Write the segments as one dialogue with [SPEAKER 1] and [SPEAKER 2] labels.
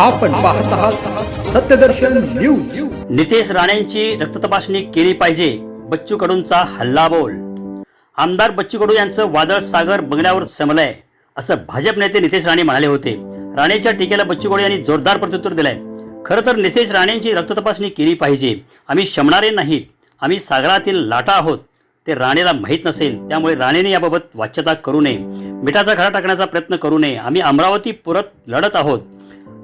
[SPEAKER 1] आपण पाहत आहात सत्यदर्शन न्यूज.
[SPEAKER 2] नितेश राणेंची रक्त तपासणी केली पाहिजे बच्चू कडूंचा हल्लाबोल. आमदार बच्चू कडू यांचं वादळ सागर बंगल्यावर समलंय असं भाजप नेते नितेश राणे म्हणाले होते. राणेच्या टीकेला बच्चू कडू यांनी जोरदार प्रत्युत्तर दिलंय. खरं तर नितेश राणेंची रक्त तपासणी केली पाहिजे. आम्ही शमणारे नाहीत. आम्ही सागरातील लाटा आहोत. ते राणेला माहीत नसेल. त्यामुळे राणेने याबाबत वाच्यता करू नये. मिठाचा खडा टाकण्याचा प्रयत्न करू नये. आम्ही अमरावती पुरत लढत आहोत.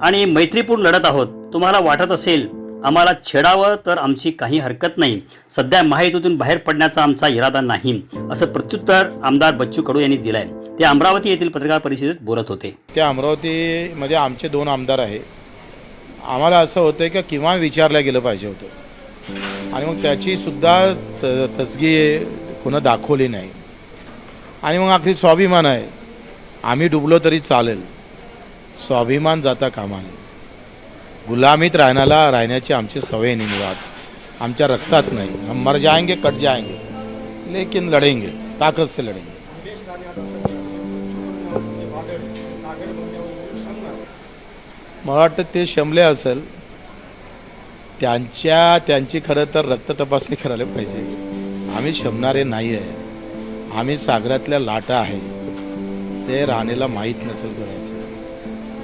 [SPEAKER 2] आणि मैत्रीपूर्ण लढत आहोत. तुम्हाला वाटत असेल आम्हाला छेडावं तर आमची काही हरकत नाही. सध्या महायुतीतून बाहेर पडण्याचा आमचा इरादा नाही असं प्रत्युत्तर आमदार बच्चू कडू यांनी दिलंय. ते अमरावती येथील पत्रकार परिषदेत बोलत होते.
[SPEAKER 3] त्या अमरावतीमध्ये आमचे दोन आमदार आहे आम्हाला असं होतं की किमान विचारलं गेलं पाहिजे होतं. आणि मग त्याची सुद्धा त तसगी कुणं दाखवली नाही. आणि मग अगदी स्वाभिमान आहे. आम्ही डुबलो तरी चालेल. स्वाभिमान जाता कामा नये गुलामीत राहण्याला राहण्याची आमची सवय नाही मुळात आमच्या रक्तात नाही. हम मर जाएंगे कट जाएंगे. लेकिन लढेंगे ताकद से लढेंगे मला वाटतं ते शमले असेल त्यांच्या त्यांची खरं तर रक्त तपासणी करायला पाहिजे. आम्ही शमणारे नाही आहे आम्ही सागरातल्या लाटा आहे. ते राहण्याला माहीत नसेल करायचं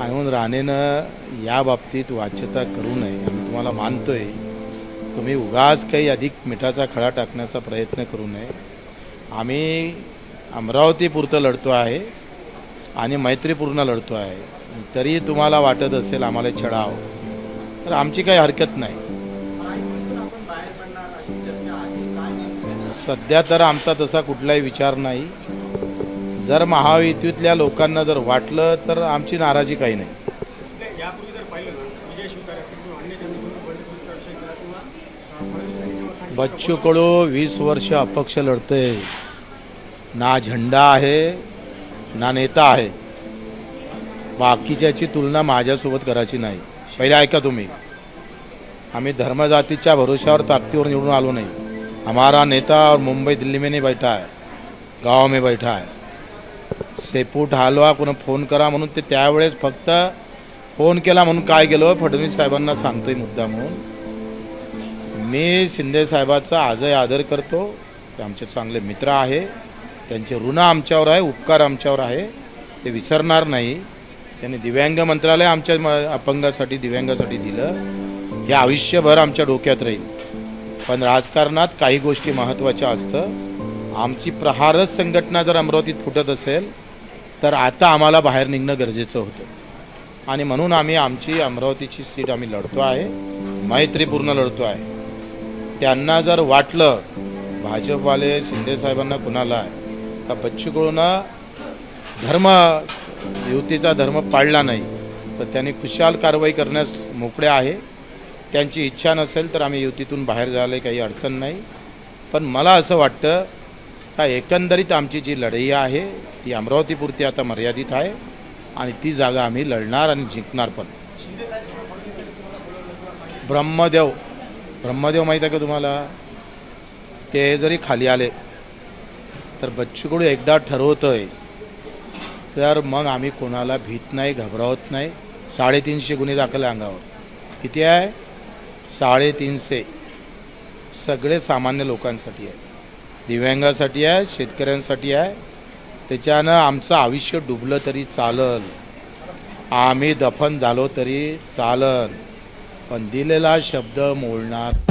[SPEAKER 3] आणि राणेनं या बाबतीत वाच्यता करू नये. आम्ही तुम्हाला मानतोय तुम्ही उगाच काही अधिक मिठाचा खडा टाकण्याचा प्रयत्न करू नये. आम्ही अमरावतीपुरतं लढतो आहे आणि मैत्रीपूर्ण लढतो आहे. तरी तुम्हाला वाटत असेल आम्हाला छडाव. तर आमची काही हरकत नाही. सध्या तर आमचा तसा कुठलाही विचार नाही. जर महायुतीतल्या लोकांना जर वाटलं तर आमची नाराजी काही नाही. बच्चू कडू वीस वर्ष अपक्ष लढतंय. ना झेंडा आहे ना नेता आहे. बाकीच्याची तुलना माझ्यासोबत करायची नाही. पहिले ऐका तुम्ही. आम्ही धर्मजातीच्या भरोश्यावर ताकदीवर निवडून आलो नाही. हमारा नेता और मुंबई दिल्ली में नहीं बैठा है. गाव में बैठा है. सेपूट हलवा कोण फोन करा म्हणून ते त्यावेळेस फक्त फोन केला म्हणून काय गेलो फडणवीस साहेबांना सांगतोय मुद्दा म्हणून. मी शिंदे साहेबाचा आजही आदर करतो. ते आमचे चांगले मित्र आहे. त्यांचे ऋण आमच्यावर आहे उपकार आमच्यावर आहे. ते विसरणार नाही. त्यांनी दिव्यांग मंत्रालय आमच्या म- अपंगासाठी दिव्यांगासाठी दिलं. हे आयुष्यभर आमच्या डोक्यात राहील. पण राजकारणात काही गोष्टी महत्त्वाच्या असतं. आमची प्रहारच संघटना जर अमरावतीत फुटत असेल तर आता आम्हाला बाहेर निघणं गरजेचं होतं. आणि म्हणून आम्ही आमची अमरावतीची सीट आम्ही लढतो आहे मैत्रीपूर्ण लढतो आहे. त्यांना जर वाटलं भाजपवाले शिंदेसाहेबांना कुणाला आहे का बच्चू कडूनं धर्म युतीचा धर्म पाळला नाही तर त्यांनी खुशाल कारवाई करण्यास मोकळे आहे. त्यांची इच्छा नसेल तर आम्ही युतीतून बाहेर जायला काही अडचण नाही. पण मला असं वाटतं आता एकंदरीत आमची जी लढाई आहे ती अमरावतीपुरती आता मर्यादित आहे आणि ती जागा आम्ही लढणार आणि जिंकणार पण. ब्रह्मदेव ब्रह्मदेव माहीत आहे का तुम्हाला? ते जरी खाली आले तर बच्चूकडू एकदा ठरवतोय तर मग आम्ही कोणाला भीत नाही घबरावत नाही. साडेतीनशे गुन्हे दाखल अंगावर. किती आहे? साडेतीनशे. सगळे सामान्य लोकांसाठी आहे. दिव्यांगासाठी आहे शेतकऱ्यांसाठी आहे. त्याच्यानं आमचं आयुष्य डुबलं तरी चालल आम्ही दफन झालो तरी चालन. पण दिलेला शब्द मोडणार